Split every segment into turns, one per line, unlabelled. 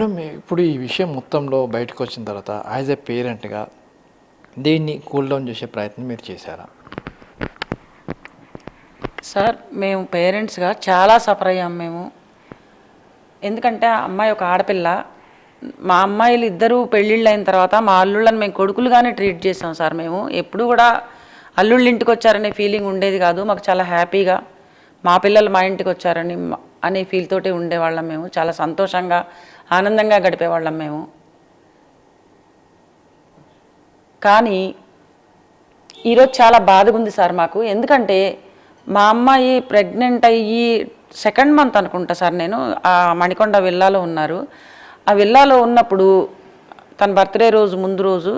Madam ఇప్పుడు ఈ విషయం మొత్తంలో బయటకు వచ్చిన తర్వాత యాజ్ ఎ పేరెంట్గా దీన్ని కూల్ డౌన్ చేసే ప్రయత్నం మీరు చేశారా?
సార్ మేము పేరెంట్స్గా చాలా సఫర్ అయ్యాం మేము. ఎందుకంటే ఆ అమ్మాయి ఒక ఆడపిల్ల. మా అమ్మాయిలు ఇద్దరూ పెళ్ళిళ్ళు అయిన తర్వాత మా అల్లుళ్ళని మేము కొడుకులుగానే ట్రీట్ చేసాం సార్ మేము. ఎప్పుడు కూడా అల్లుళ్ళు ఇంటికి వచ్చారనే ఫీలింగ్ ఉండేది కాదు. మాకు చాలా హ్యాపీగా మా పిల్లలు మా ఇంటికి వచ్చారని అనే ఫీల్ తోటి ఉండేవాళ్ళం మేము. చాలా సంతోషంగా ఆనందంగా గడిపేవాళ్ళం మేము. కానీ ఈరోజు చాలా బాధగా ఉంది సార్ మాకు. ఎందుకంటే మా అమ్మాయి ప్రెగ్నెంట్ అయ్యి సెకండ్ మంత్ అనుకుంటా సార్ నేను ఆ మణికొండ విల్లాలో ఉన్నారు. ఆ విల్లాలో ఉన్నప్పుడు తన బర్త్డే రోజు ముందు రోజు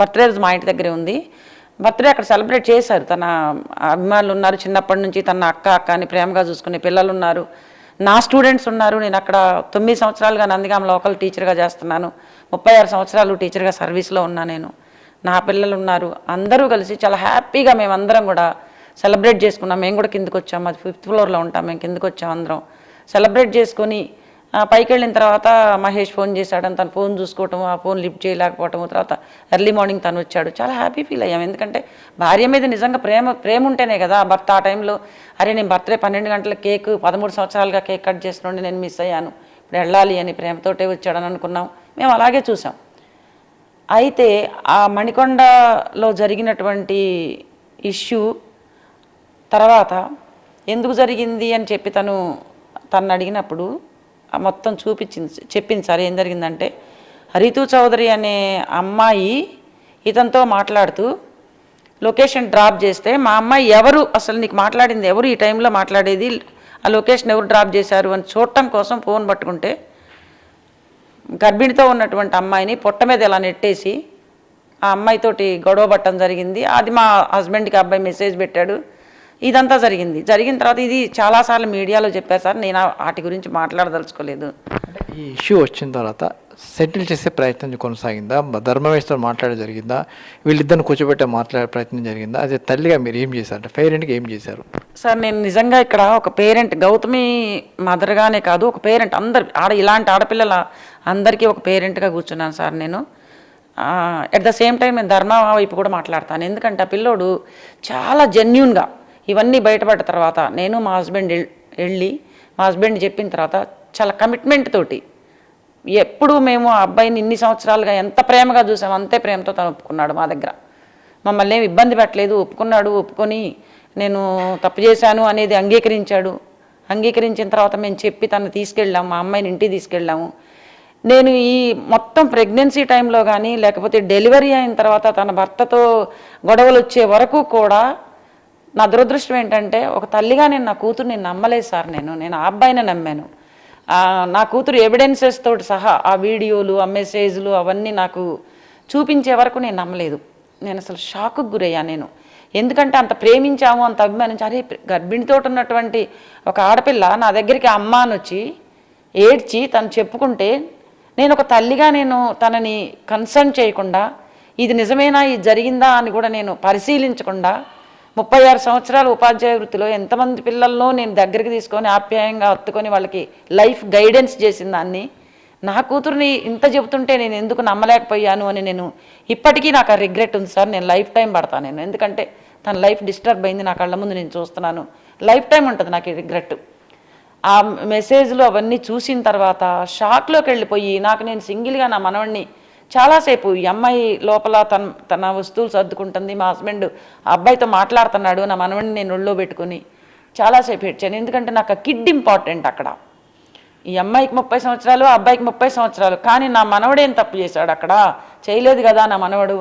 బర్త్డే రోజు మా ఇంటి దగ్గరే ఉంది. బర్త్డే అక్కడ సెలబ్రేట్ చేశారు. తన అభిమానులు ఉన్నారు. చిన్నప్పటి నుంచి తన అక్క అక్క అని ప్రేమగా చూసుకునే పిల్లలు ఉన్నారు. నా స్టూడెంట్స్ ఉన్నారు నేను అక్కడ తొమ్మిది సంవత్సరాలుగా నందిగాం లోకల్ టీచర్గా చేస్తున్నాను. ముప్పై ఆరు సంవత్సరాలు టీచర్గా సర్వీస్లో ఉన్నా నేను. నా పిల్లలు ఉన్నారు అందరూ కలిసి చాలా హ్యాపీగా మేమందరం కూడా సెలబ్రేట్ చేసుకున్నాం. మేము కూడా కిందకు వచ్చాం మాది ఫిఫ్త్ ఫ్లోర్లో ఉంటాం మేము కిందకు వచ్చాం అందరం. సెలబ్రేట్ చేసుకొని పైకి వెళ్ళిన తర్వాత మహేష్ ఫోన్ చేశాడని తను ఫోన్ చూసుకోవటం ఆ ఫోన్ లిఫ్ట్ చేయలేకపోవటం తర్వాత ఎర్లీ మార్నింగ్ తను వచ్చాడు. చాలా హ్యాపీ ఫీల్ అయ్యాం. ఎందుకంటే భార్య మీద నిజంగా ప్రేమ ప్రేమ ఉంటేనే కదా భర్త ఆ టైంలో అరే నేను బర్త్డే పన్నెండు గంటల కేక్ పదమూడు సంవత్సరాలుగా కేక్ కట్ చేసిన నేను మిస్ అయ్యాను. ఇప్పుడు వెళ్ళాలి అని ప్రేమతోటే వచ్చాడని అనుకున్నాం. మేము అలాగే చూసాం. అయితే ఆ మణికొండలో జరిగినటువంటి ఇష్యూ తర్వాత ఎందుకు జరిగింది అని చెప్పి తను తను అడిగినప్పుడు మొత్తం చూపించింది చెప్పింది సార్. ఏం జరిగిందంటే హరితు చౌదరి అనే అమ్మాయి ఇతనితో మాట్లాడుతూ లొకేషన్ డ్రాప్ చేస్తే మా అమ్మాయి ఎవరు అసలు నీకు మాట్లాడింది ఎవరు? ఈ టైంలో మాట్లాడేది ఆ లొకేషన్ ఎవరు డ్రాప్ చేశారు? అని చూడటం కోసం ఫోన్ పట్టుకుంటే గర్భిణితో ఉన్నటువంటి అమ్మాయిని పొట్ట మీద ఇలా నెట్టేసి ఆ అమ్మాయితోటి గొడవ పట్టడం జరిగింది. అది మా హస్బెండ్కి అబ్బాయి మెసేజ్ పెట్టాడు. ఇదంతా జరిగింది. జరిగిన తర్వాత ఇది చాలాసార్లు మీడియాలో చెప్పారు సార్ నేను వాటి గురించి మాట్లాడదలుచుకోలేదు.
అంటే ఈ ఇష్యూ వచ్చిన తర్వాత సెటిల్ చేసే ప్రయత్నం కొనసాగిందా? ధర్మవేశ్వర్ మాట్లాడే జరిగిందా? వీళ్ళిద్దరిని కూర్చోబెట్టే మాట్లాడే ప్రయత్నం జరిగిందా? అదే తల్లిగా మీరు ఏం చేశారు? అంటే పేరెంట్గా ఏం చేశారు?
సార్ నేను నిజంగా ఇక్కడ ఒక పేరెంట్ గౌతమి మదర్గానే కాదు ఒక పేరెంట్ అందరు ఆడ ఇలాంటి ఆడపిల్లల అందరికీ ఒక పేరెంట్గా కూర్చున్నాను సార్ నేను. ఎట్ ద సేమ్ టైం నేను ధర్మ వైపు కూడా మాట్లాడతాను. ఎందుకంటే ఆ పిల్లోడు చాలా జెన్యున్గా ఇవన్నీ బయటపడ్డ తర్వాత నేను మా హస్బెండ్ వెళ్ళి మా హస్బెండ్ చెప్పిన తర్వాత చాలా కమిట్మెంట్ తోటి ఎప్పుడు మేము ఆ అబ్బాయిని ఇన్ని సంవత్సరాలుగా ఎంత ప్రేమగా చూసాము అంతే ప్రేమతో తను ఒప్పుకున్నాడు మా దగ్గర. మమ్మల్ని ఏమి ఇబ్బంది పెట్టలేదు ఒప్పుకున్నాడు ఒప్పుకొని నేను తప్పు చేశాను అనేది అంగీకరించాడు. అంగీకరించిన తర్వాత మేము చెప్పి తను తీసుకెళ్ళాము మా అమ్మాయిని ఇంటికి తీసుకెళ్ళాము. నేను ఈ మొత్తం ప్రెగ్నెన్సీ టైంలో కానీ లేకపోతే డెలివరీ అయిన తర్వాత తన భర్తతో గొడవలు వచ్చే వరకు కూడా నా దురదృష్టం ఏంటంటే ఒక తల్లిగా నేను నా కూతుర్ని నమ్మలేదు సార్ నేను. నేను ఆ అబ్బాయిని నమ్మాను. నా కూతురు ఎవిడెన్సెస్ తోటి సహా ఆ వీడియోలు ఆ మెసేజ్లు అవన్నీ నాకు చూపించే వరకు నేను నమ్మలేదు. నేను అసలు షాక్కు గురయ్యా నేను. ఎందుకంటే అంత ప్రేమించాము అంత అభిమానించి అరే గర్భిణితో ఉన్నటువంటి ఒక ఆడపిల్ల నా దగ్గరికి అమ్మ అని వచ్చి ఏడ్చి తను చెప్పుకుంటే నేను ఒక తల్లిగా నేను తనని కన్సర్న్ చేయకుండా ఇది నిజమేనా ఇది జరిగిందా అని కూడా నేను పరిశీలించకుండా ముప్పై ఆరు సంవత్సరాల ఉపాధ్యాయ వృత్తిలో ఎంతమంది పిల్లల్లో నేను దగ్గరికి తీసుకొని ఆప్యాయంగా హత్తుకొని వాళ్ళకి లైఫ్ గైడెన్స్ చేసిన దాన్ని నా కూతురుని ఇంత చెబుతుంటే నేను ఎందుకు నమ్మలేకపోయాను అని నేను ఇప్పటికీ నాకు ఆ రిగ్రెట్ ఉంది సార్. నేను లైఫ్ టైం పడతాను నేను. ఎందుకంటే తన లైఫ్ డిస్టర్బ్ అయింది నా కళ్ళ ముందు నేను చూస్తున్నాను. లైఫ్ టైం ఉంటుంది నాకు ఈ రిగ్రెట్. ఆ మెసేజ్లు అవన్నీ చూసిన తర్వాత షాక్లోకి వెళ్ళిపోయి నాకు నేను సింగిల్గా నా మనవడిని చాలాసేపు ఈ అమ్మాయి లోపల తన తన వస్తువులు సర్దుకుంటుంది మా హస్బెండ్ అబ్బాయితో మాట్లాడుతున్నాడు నా మనవడిని నేను ఒళ్ళో పెట్టుకుని. చాలాసేపు ఏడ్చాను. ఎందుకంటే నాకు ఆ కిడ్ ఇంపార్టెంట్ అక్కడ. ఈ అమ్మాయికి ముప్పై సంవత్సరాలు ఆ అబ్బాయికి ముప్పై సంవత్సరాలు. కానీ నా మనవడేం తప్పు చేశాడు అక్కడ? చేయలేదు కదా నా మనవడు.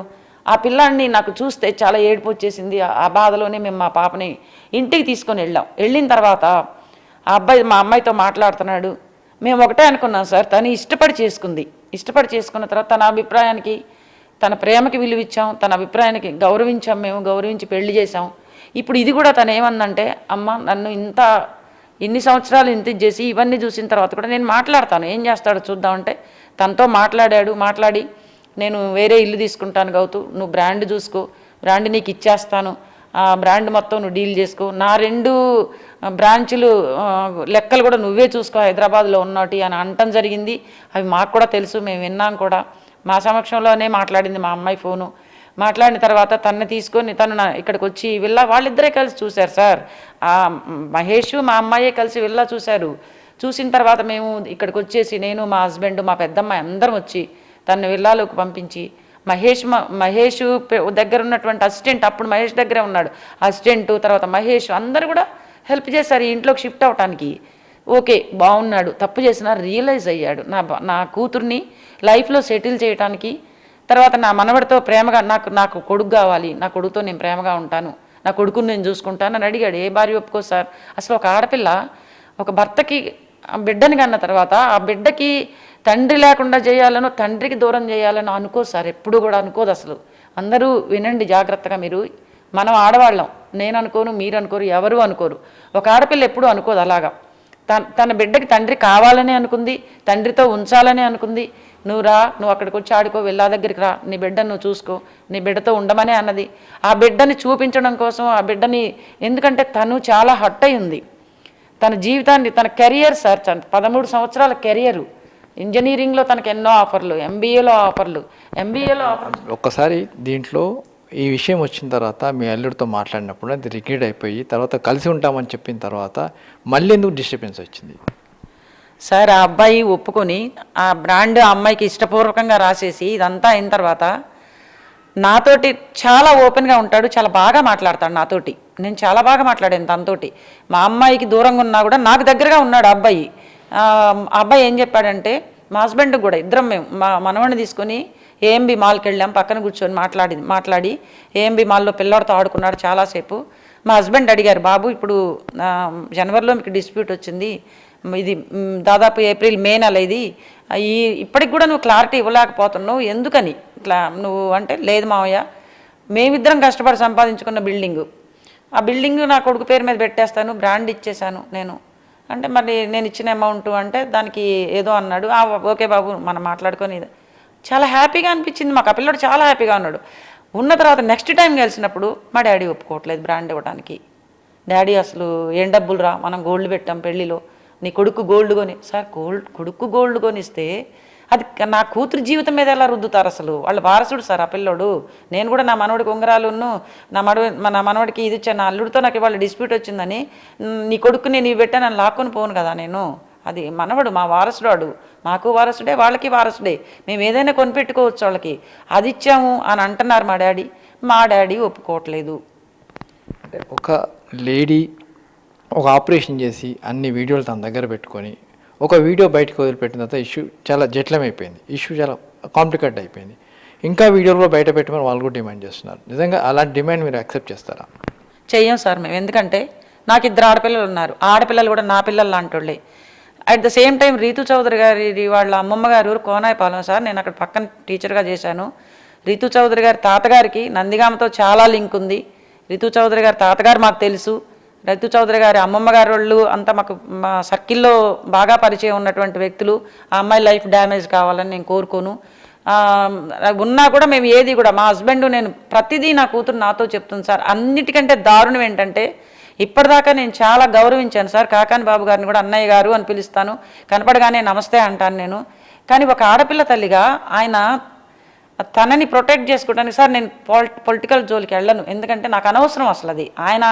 ఆ పిల్లాడిని నాకు చూస్తే చాలా ఏడుపు వచ్చేసింది. ఆ బాధలోనే మేము మా పాపని ఇంటికి తీసుకొని వెళ్ళాం. వెళ్ళిన తర్వాత ఆ అబ్బాయి మా అమ్మాయితో మాట్లాడుతున్నాడు. మేము ఒకటే అనుకున్నాం సార్ తను ఇష్టపడి చేసుకుంది. ఇష్టపడి చేసుకున్న తర్వాత తన అభిప్రాయానికి తన ప్రేమకి విలువ ఇచ్చాం తన అభిప్రాయానికి గౌరవించాం మేము గౌరవించి పెళ్ళి చేసాం ఇప్పుడు ఇది కూడా తను ఏమందంటే అమ్మ నన్ను ఇంత ఇన్ని సంవత్సరాలు ఇంత చేసి ఇవన్నీ చూసిన తర్వాత కూడా నేను మాట్లాడతాను. ఏం చేస్తాడో చూద్దామంటే తనతో మాట్లాడాడు మాట్లాడి నేను వేరే ఇల్లు తీసుకుంటాను గౌతు నువ్వు బ్రాండ్ చూసుకో బ్రాండ్ నీకు ఇచ్చేస్తాను ఆ బ్రాండ్ మొత్తం నువ్వు డీల్ చేసుకో. నా రెండు బ్రాంచులు లెక్కలు కూడా నువ్వే చూసుకో హైదరాబాద్లో ఉన్నటి అని అనటం జరిగింది. అవి మాకు కూడా తెలుసు మేము విన్నాం కూడా. మా సమక్షంలోనే మాట్లాడింది మా అమ్మాయి ఫోను. మాట్లాడిన తర్వాత తనని తీసుకొని తను ఇక్కడికి వచ్చి విల్లా వాళ్ళిద్దరే కలిసి చూశారు సార్. మహేష్ మా అమ్మాయే కలిసి విల్లా చూశారు. చూసిన తర్వాత మేము ఇక్కడికి వచ్చేసి నేను మా హస్బెండ్ మా పెద్దమ్మాయి అందరం వచ్చి తను విల్లాలోకి పంపించి మహేష్ మహేష్ దగ్గర ఉన్నటువంటి అసిస్టెంట్ అప్పుడు మహేష్ దగ్గరే ఉన్నాడు. అసిస్టెంట్ తర్వాత మహేష్ అందరు కూడా హెల్ప్ చేశారు ఇంట్లోకి షిఫ్ట్ అవటానికి. ఓకే బాగున్నాడు తప్పు చేసిన రియలైజ్ అయ్యాడు. నా నా కూతుర్ని లైఫ్లో సెటిల్ చేయడానికి తర్వాత నా మనవడితో ప్రేమగా నాకు నాకు కొడుకు కావాలి. నా కొడుకుతో నేను ప్రేమగా ఉంటాను. నా కొడుకుని నేను చూసుకుంటాను అని అడిగాడు. ఏ భార్య ఒప్పుకో సార్? అసలు ఒక ఆడపిల్ల ఒక భర్తకి ఆ బిడ్డని కన్న తర్వాత ఆ బిడ్డకి తండ్రి లేకుండా చేయాలనో తండ్రికి దూరం చేయాలనో అనుకో సార్. ఎప్పుడు కూడా అనుకోదు అసలు. అందరూ వినండి జాగ్రత్తగా మీరు. మనం ఆడవాళ్ళం. నేను అనుకోను మీరు అనుకోరు ఎవరు అనుకోరు. ఒక ఆడపిల్ల ఎప్పుడూ అనుకోదు అలాగా. తన తన బిడ్డకి తండ్రి కావాలని అనుకుంది తండ్రితో ఉంచాలని అనుకుంది. నువ్వు రా నువ్వు అక్కడికి వచ్చి ఆడుకో వెళ్ళా దగ్గరికి రా నీ బిడ్డను నువ్వు చూసుకో నీ బిడ్డతో ఉండమనే అన్నది. ఆ బిడ్డని చూపించడం కోసం ఆ బిడ్డని ఎందుకంటే తను చాలా హట్ అయింది తన జీవితాన్ని తన కెరియర్ సార్ పదమూడు సంవత్సరాల కెరియరు. ఇంజనీరింగ్లో తనకు ఎన్నో ఆఫర్లు ఎంబీఏలో ఆఫర్లు ఎంబీఏలో ఆఫర్లు.
ఒక్కసారి దీంట్లో ఈ విషయం వచ్చిన తర్వాత మీ అల్లుడితో మాట్లాడినప్పుడు అది రిగ్రెట్ అయిపోయి తర్వాత కలిసి ఉంటామని చెప్పిన తర్వాత మళ్ళీ ఎందుకు డిస్టర్బెన్స్ వచ్చింది?
సార్ ఆ అబ్బాయి ఒప్పుకొని ఆ బ్రాండ్ ఆ అమ్మాయికి ఇష్టపూర్వకంగా రాసేసి ఇదంతా అయిన తర్వాత నాతోటి చాలా ఓపెన్గా ఉంటాడు చాలా బాగా మాట్లాడతాడు నాతోటి. నేను చాలా బాగా మాట్లాడాను తనతోటి. మా అమ్మాయికి దూరంగా ఉన్నా కూడా నాకు దగ్గరగా ఉన్నాడు ఆ అబ్బాయి. అబ్బాయి ఏం చెప్పాడంటే మా హస్బెండ్ కూడా ఇద్దరం మేము మా మనవడిని తీసుకొని ఏఎంబి మాల్కి వెళ్ళాం పక్కన కూర్చొని మాట్లాడి మాట్లాడి ఏఎంబి మాల్లో పిల్లాడితో ఆడుకున్నాడు చాలాసేపు. మా హస్బెండ్ అడిగారు బాబు ఇప్పుడు జనవరిలో మీకు డిస్ప్యూట్ వచ్చింది. ఇది దాదాపు ఏప్రిల్ మే నెల ఇది. ఈ ఇప్పటికి కూడా నువ్వు క్లారిటీ ఇవ్వలేకపోతున్నావు. ఎందుకని? ఇట్లా నువ్వు అంటే లేదు మావయ్య మేమిద్దరం కష్టపడి సంపాదించుకున్న బిల్డింగు. ఆ బిల్డింగ్ నా కొడుకు పేరు మీద పెట్టేస్తాను బ్రాండ్ ఇచ్చేశాను నేను. అంటే మరి నేను ఇచ్చిన అమౌంట్ అంటే దానికి ఏదో అన్నాడు. ఓకే బాబు మనం మాట్లాడుకొని ఇది." చాలా హ్యాపీగా అనిపించింది. మాకు ఆ పిల్లడు చాలా హ్యాపీగా ఉన్నాడు. ఉన్న తర్వాత నెక్స్ట్ టైం కలిసినప్పుడు మా డాడీ ఒప్పుకోవట్లేదు బ్రాండ్ ఇవ్వడానికి డాడీ అసలు ఏం డబ్బులు రా మనం గోల్డ్ పెట్టాం పెళ్ళిలో. నీ కొడుకు గోల్డ్ కొని సార్ గోల్డ్ కొడుకు గోల్డ్ కొనిస్తే అది నా కూతురు జీవితం మీద ఎలా రుద్దుతారు అసలు? వాళ్ళ వారసుడు సార్ ఆ పిల్లోడు. నేను కూడా నా మనవడికి ఉంగరాలును నా మనవ నా మనవడికి ఇది ఇచ్చాను. నా అల్లుడితో నాకు ఇవాళ డిస్ప్యూట్ వచ్చిందని నీ కొడుకు నేను ఇవి పెట్టాను అని లాక్కొని పోను కదా నేను. అది మనవడు మా వారసుడు వాడు మాకు వారసుడే వాళ్ళకి వారసుడే. మేము ఏదైనా కొనిపెట్టుకోవచ్చు వాళ్ళకి. అది ఇచ్చాము అని అంటున్నారు మా డాడీ. మా డాడీ ఒప్పుకోవట్లేదు.
అంటే ఒక లేడీ ఒక ఆపరేషన్ చేసి అన్ని వీడియోలు తన దగ్గర పెట్టుకొని ఒక వీడియో బయటకు వదిలిపెట్టిన తర్వాత ఇష్యూ చాలా జటిలమైపోయింది ఇష్యూ చాలా కాంప్లికేట్ అయిపోయింది. ఇంకా వీడియోలు కూడా బయట పెట్టమని వాళ్ళు కూడా డిమాండ్ చేస్తున్నారు. నిజంగా అలాంటి డిమాండ్ మీరు యాక్సెప్ట్ చేస్తారా?
చెయ్యం సార్ మేము. ఎందుకంటే నాకు ఇద్దరు ఆడపిల్లలు ఉన్నారు. ఆడపిల్లలు కూడా నా పిల్లలు లాంటోళ్ళే. At the same time Ritu Chaudhary గారి వాళ్ళ అమ్మమ్మ గారు ఊరు కోనాయిపాలెం సార్. నేను అక్కడ పక్కన టీచర్గా చేశాను. రీతు చౌదరి గారి తాతగారికి నందిగామతో చాలా లింక్ ఉంది. రీతు చౌదరి గారి తాతగారు మాకు తెలుసు. రితు చౌదరి గారి అమ్మమ్మ గారి వాళ్ళు అంతా మాకు మా సర్కిల్లో బాగా పరిచయం ఉన్నటువంటి వ్యక్తులు. ఆ అమ్మాయి లైఫ్ డ్యామేజ్ కావాలని నేను కోరుకోను. ఉన్నా కూడా మేము ఏది కూడా మా హస్బెండ్ నేను ప్రతిదీ నా కూతురు నాతో చెప్తుంది సార్. అన్నిటికంటే దారుణం ఏంటంటే ఇప్పటిదాకా నేను చాలా గౌరవించాను సార్. కాకాని బాబు గారిని కూడా అన్నయ్య గారు అని పిలుస్తాను. కనపడగానే నమస్తే అంటాను నేను. కానీ ఒక ఆడపిల్ల తల్లిగా ఆయన తనని ప్రొటెక్ట్ చేసుకోవడానికి సార్ నేను పొలిటికల్ జోలికి వెళ్ళను. ఎందుకంటే నాకు అనవసరం అసలు అది. ఆయన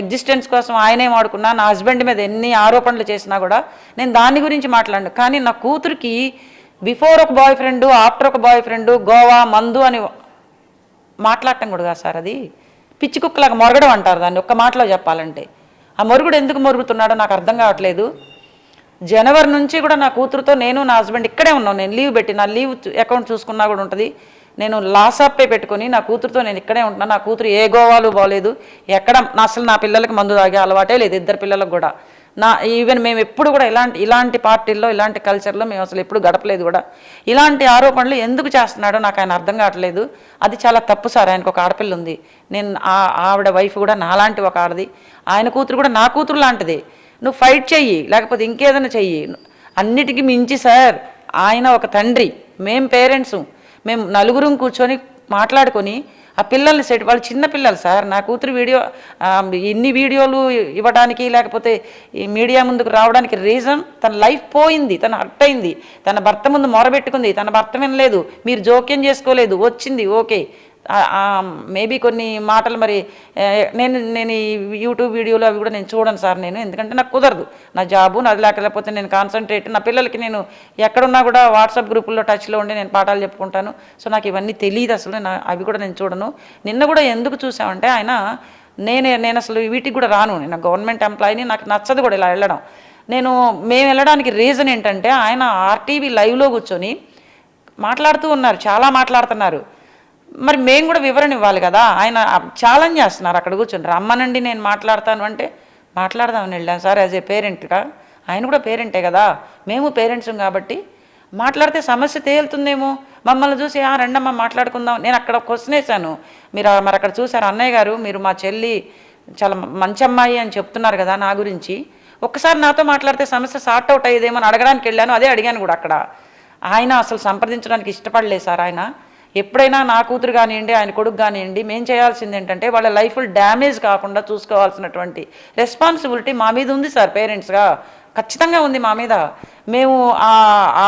ఎగ్జిస్టెన్స్ కోసం ఆయనే వాడుకున్నా నా హస్బెండ్ మీద ఎన్ని ఆరోపణలు చేసినా కూడా నేను దాని గురించి మాట్లాడను. కానీ నా కూతురికి బిఫోర్ ఒక బాయ్ ఫ్రెండు ఆఫ్టర్ ఒక బాయ్ ఫ్రెండు గోవా మందు అని మాట్లాడటం కూడా కాదు సార్ అది. పిచ్చి కుక్కలాగా మొరగడం అంటారు దాన్ని ఒక్క మాటలో చెప్పాలంటే. ఆ మొరుగుడు ఎందుకు మొరుగుతున్నాడో నాకు అర్థం కావట్లేదు. జనవరి నుంచి కూడా నా కూతురుతో నేను నా హస్బెండ్ ఇక్కడే ఉన్నాను నేను లీవ్ పెట్టి నా లీవ్ అకౌంట్ చూసుకున్నా కూడా ఉంటుంది. నేను లాసాపే పెట్టుకొని నా కూతురుతో నేను ఇక్కడే ఉంటున్నాను నా కూతురు ఏ గోవాలు బాగోలేదు ఎక్కడ నా అసలు నా పిల్లలకి మందు తాగే అలవాటే లేదు ఇద్దరు పిల్లలకు కూడా. నా ఈవెన్ మేము ఎప్పుడు కూడా ఇలాంటి ఇలాంటి పార్టీల్లో ఇలాంటి కల్చర్లో మేము అసలు ఎప్పుడు గడపలేదు కూడా. ఇలాంటి ఆరోపణలు ఎందుకు చేస్తున్నాడో నాకు ఆయన అర్థం కావట్లేదు. అది చాలా తప్పు సార్ ఆయనకు ఒక ఆడపిల్ల ఉంది. నేను ఆ- ఆవిడ వైఫ్ కూడా నాలాంటి ఒక ఆడది. ఆయన కూతురు కూడా నా కూతురు లాంటిది. నువ్వు ఫైట్ చెయ్యి లేకపోతే ఇంకేదైనా చెయ్యి. అన్నిటికీ మించి సార్ ఆయన ఒక తండ్రి. మేం పేరెంట్స్ మేము నలుగురం కూర్చొని మాట్లాడుకొని ఆ పిల్లల్ని సెట్ వాళ్ళు చిన్న పిల్లలు సార్. నా కూతురు వీడియో ఎన్ని ఇన్ని వీడియోలు ఇవ్వడానికి లేకపోతే ఈ మీడియా ముందుకు రావడానికి రీజన్ తన లైఫ్ పోయింది తన హర్ట్ అయింది తన భర్త ముందు మొరబెట్టుకుంది తన భర్త వినలేదు. మీరు జోక్యం చేసుకోలేదు వచ్చింది ఓకే. మేబీ కొన్ని మాటలు మరి నేను నేను ఈ యూట్యూబ్ వీడియోలు అవి కూడా నేను చూడను సార్ నేను ఎందుకంటే నాకు కుదరదు. నా జాబు నాది లేకపోతే నేను కాన్సన్ట్రేట్ నా పిల్లలకి నేను ఎక్కడున్నా కూడా వాట్సాప్ గ్రూపుల్లో టచ్లో ఉండి నేను పాఠాలు చెప్పుకుంటాను. సో నాకు ఇవన్నీ తెలియదు అసలు నా అవి కూడా నేను చూడను. నిన్న కూడా ఎందుకు చూసామంటే ఆయన నేనే నేను అసలు వీటికి కూడా రాను. నేను గవర్నమెంట్ ఎంప్లాయీని నాకు నచ్చదు కూడా ఇలా వెళ్ళడం. నేను మేము వెళ్ళడానికి రీజన్ ఏంటంటే ఆయన ఆర్టీవీ లైవ్లో కూర్చొని మాట్లాడుతూ ఉన్నారు చాలా మాట్లాడుతున్నారు. మరి మేము కూడా వివరణ ఇవ్వాలి కదా. ఆయన ఛాలెంజ్ చేస్తున్నారు అక్కడ కూర్చొని. రమ్మనండి నేను మాట్లాడతాను అంటే మాట్లాడదామని వెళ్ళాను సార్ యాజ్ ఏ పేరెంట్గా ఆయన కూడా పేరెంటే కదా. మేము పేరెంట్స్ కాబట్టి మాట్లాడితే సమస్య తేలుతుందేమో. మమ్మల్ని చూసి ఆ రెండమ్మ మాట్లాడుకుందాం. నేను అక్కడ క్వశ్చన్ వేశాను. మీరు మరి అక్కడ చూసారు అన్నయ్య గారు మీరు మా చెల్లి చాలా మంచి అమ్మాయి అని చెప్తున్నారు కదా నా గురించి. ఒక్కసారి నాతో మాట్లాడితే సమస్య సార్ట్ అవుట్ అయ్యేదేమో అని అడగడానికి వెళ్ళాను. అదే అడిగాను కూడా అక్కడ. ఆయన అసలు సంప్రదించడానికి ఇష్టపడలేదు సార్ ఆయన. ఎప్పుడైనా నా కూతురు కానివ్వండి ఆయన కొడుకు కానివ్వండి మేము చేయాల్సింది ఏంటంటే వాళ్ళ లైఫ్ డ్యామేజ్ కాకుండా చూసుకోవాల్సినటువంటి రెస్పాన్సిబిలిటీ మా మీద ఉంది సార్ పేరెంట్స్గా ఖచ్చితంగా ఉంది మా మీద. మేము ఆ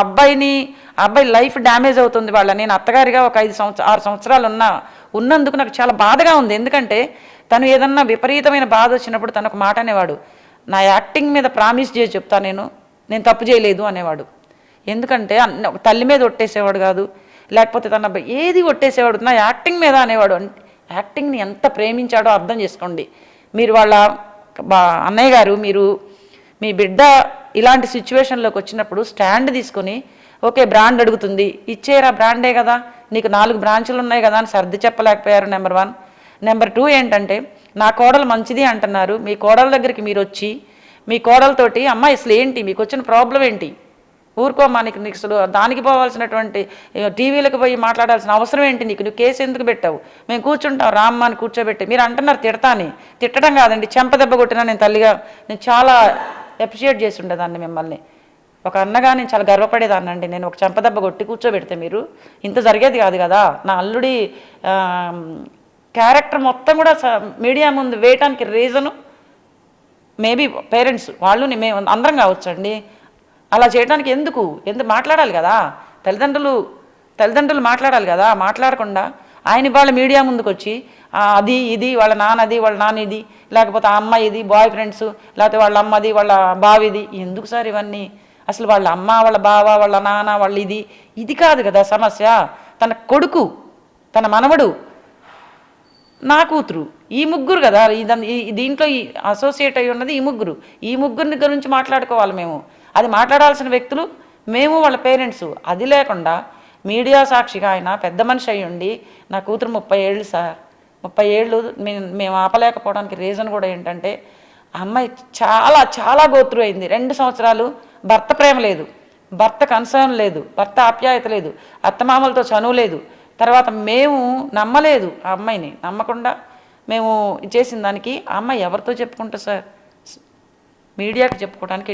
అబ్బాయిని అబ్బాయి లైఫ్ డ్యామేజ్ అవుతుంది వాళ్ళ నేను అత్తగారిగా ఒక ఐదు సంవత్సరం ఆరు సంవత్సరాలు ఉన్నా ఉన్నందుకు నాకు చాలా బాధగా ఉంది. ఎందుకంటే తను ఏదన్నా విపరీతమైన బాధ వచ్చినప్పుడు తనకు ఒక మాట అనేవాడు నా యాక్టింగ్ మీద ప్రామిస్ చేసి చెప్తా నేను నేను తప్పు చేయలేదు అనేవాడు. ఎందుకంటే తల్లి మీద ఒట్టేసేవాడు కాదు. లేకపోతే తన ఏది కొట్టేసేవాడు నా యాక్టింగ్ మీద అనేవాడు. యాక్టింగ్ని ఎంత ప్రేమించాడో అర్థం చేసుకోండి. మీరు వాళ్ళ అన్నయ్య గారు మీరు మీ బిడ్డ ఇలాంటి సిచ్యువేషన్లోకి వచ్చినప్పుడు స్టాండ్ తీసుకొని ఓకే బ్రాండ్ అడుగుతుంది. ఇచ్చేరా బ్రాండే కదా? నీకు నాలుగు బ్రాంచులు ఉన్నాయి కదా అని సర్ది చెప్పలేకపోయారు నెంబర్ వన్. నెంబర్ టూ ఏంటంటే నా కోడలు మంచిది అంటున్నారు. మీ కోడల దగ్గరికి మీరు వచ్చి మీ కోడలతోటి అమ్మ అసలు ఏంటి? మీకు వచ్చిన ప్రాబ్లం ఏంటి? ఊరుకోమ్మా నీకు నీకు అసలు దానికి పోవాల్సినటువంటి టీవీలకు పోయి మాట్లాడాల్సిన అవసరం ఏంటి నీకు? నువ్వు కేసు ఎందుకు పెట్టావు? మేము కూర్చుంటాం రామ్మని కూర్చోబెట్టి. మీరు అంటున్నారు తిడతాని. తిట్టడం కాదండి చెంప దెబ్బ కొట్టినా నేను తల్లిగా నేను చాలా అప్రిషియేట్ చేసి ఉండేదాన్ని మిమ్మల్ని. ఒక అన్నగా నేను చాలా గర్వపడేదాన్ని అండి నేను ఒక చెంపదెబ్బ కొట్టి కూర్చోబెడితే మీరు ఇంత జరిగేది కాదు కదా. నా అల్లుడి క్యారెక్టర్ మొత్తం కూడా మీడియా ముందు వేయటానికి రీజను మేబీ పేరెంట్స్ వాళ్ళు మేము అందరం కావచ్చండి. అలా చేయడానికి ఎందుకు? ఎందుకు మాట్లాడాలి కదా? తల్లిదండ్రులు తల్లిదండ్రులు మాట్లాడాలి కదా? మాట్లాడకుండా ఆయన వాళ్ళ మీడియా ముందుకు వచ్చి అది ఇది వాళ్ళ నాన్నది వాళ్ళ నాన్న ఇది లేకపోతే ఆ అమ్మాయి ఇది బాయ్ ఫ్రెండ్స్ లేకపోతే వాళ్ళ అమ్మది వాళ్ళ బావిది ఎందుకు సార్ ఇవన్నీ? అసలు వాళ్ళ అమ్మ వాళ్ళ బావ వాళ్ళ నాన్న వాళ్ళ ఇది ఇది కాదు కదా సమస్య. తన కొడుకు తన మనవడు నా కూతురు ఈ ముగ్గురు కదా. దీంట్లో ఈ అసోసియేట్ అయి ఉన్నది ఈ ముగ్గురు. ఈ ముగ్గురిని గురించి మాట్లాడుకోవాలి మేము. అది మాట్లాడాల్సిన వ్యక్తులు మేము వాళ్ళ పేరెంట్స్. అది లేకుండా మీడియా సాక్షిగా ఆయన పెద్ద మనిషి అయి ఉండి నా కూతురు ముప్పై ఏళ్ళు సార్. ముప్పై ఏళ్ళు మేము మేము ఆపలేకపోవడానికి రీజన్ కూడా ఏంటంటే అమ్మాయి చాలా చాలా గోత్రు అయింది. రెండు సంవత్సరాలు భర్త ప్రేమ లేదు. భర్త కన్సర్న్ లేదు. భర్త ఆప్యాయత లేదు. అత్తమామలతో చనువు లేదు. తర్వాత మేము నమ్మలేదు ఆ అమ్మాయిని. నమ్మకుండా మేము చేసిన దానికి ఆ అమ్మాయి ఎవరితో చెప్పుకుంటా సార్? మీడియాకి చెప్పుకోవడానికి